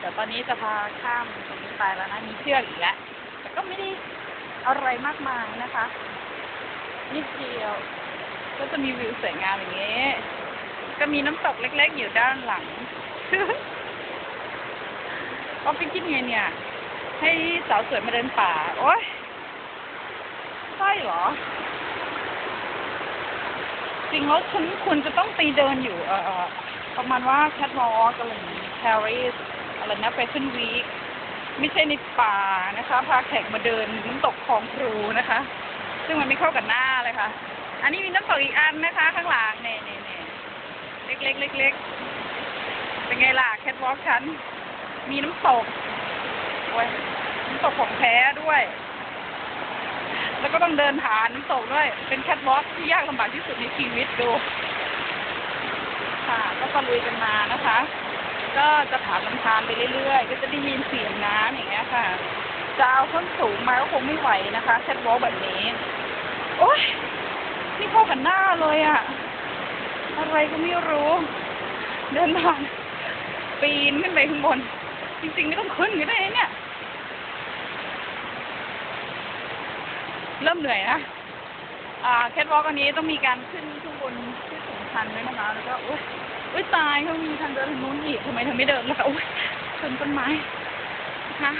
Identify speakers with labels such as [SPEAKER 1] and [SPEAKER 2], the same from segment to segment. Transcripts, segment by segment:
[SPEAKER 1] เดี๋ยวตอนนี้จะพาข้ามตรงนี้ไปแล้วนะ มีเชือกอีกแล้ว แต่ก็ไม่ได้อะไรมากมายนะคะ นิดเดียว ก็จะมีวิวสวยงามอย่างนี้ ก็มีน้ำตกเล็ก ๆ อยู่ด้านหลังก็ไปคิดไงเนี่ย ให้สาวสวยมาเดินป่า โอ๊ยใช่เหรอ จริงแล้วฉันคุณจะต้องไปเดินอยู่ เอ่อประมาณว่าแคทวอล์กอะไรอย่างนี้ปารีส อะไรนะแฟชั่นวีคไม่ใช่ในป่านะคะ พาแขกมาเดินน้ำตกคลองครูนะคะ ซึ่งมันไม่เข้ากับหน้าเลยค่ะ อันนี้มีน้ำตกอีกอันนะคะ ข้างหลังเนี่ยเนี่ยเน่เล็กเล็กเล็กเล็กๆเป็นไงล่ะแคทวอล์กฉันมีน้ำตกโอ้ยน้ำตกของแท้ด้วย แล้วก็ต้องเดินผ่านน้ำตกด้วย เป็นแคทวอล์กที่ยากลำบากที่สุดในชีวิตดู ค่ะ ก็ตะลุยกันมานะคะ ก็จะผ่านลำธารไปเรื่อยๆ ก็จะได้ยินเสียงน้ำอย่างเงี้ยค่ะ จะเอาส้นสูงมาก็คงไม่ไหวนะคะแคทวอล์กแบบนี้ โอ๊ยนี่เข้ากันหน้าเลยอะอะไรก็ไม่รู้ เดินผ่านปีนขึ้นไปข้างบน จริงๆไม่ต้องขึ้นก็ได้เนี่ย เริ่มเหนื่อยนะอ่าแคทวอล์กอันนี้ต้องมีการขึ้นข้างบนที่สูงชันด้วยนะคะ แล้วก็อุ้ย อุ้ยตายเขามีทางเดินทางนู้นอีกทำไมเธอไม่เดินล่ะอุ้ยชนต้นไม้นะคะ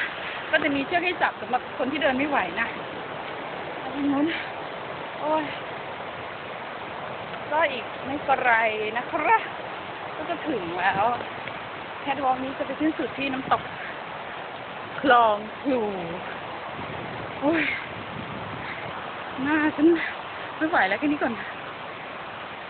[SPEAKER 1] ก็จะมีเชือกให้จับสำหรับคนที่เดินไม่ไหวนะทางนู้นโอ้ยก็อีกไม่ไกลนะครับก็จะถึงแล้วแคทวอล์กนี้จะไปสิ้นสุดที่น้ำตกคลองอยู่โอ้ยหน้าฉันไม่ไหวแล้วแค่นี้ก่อน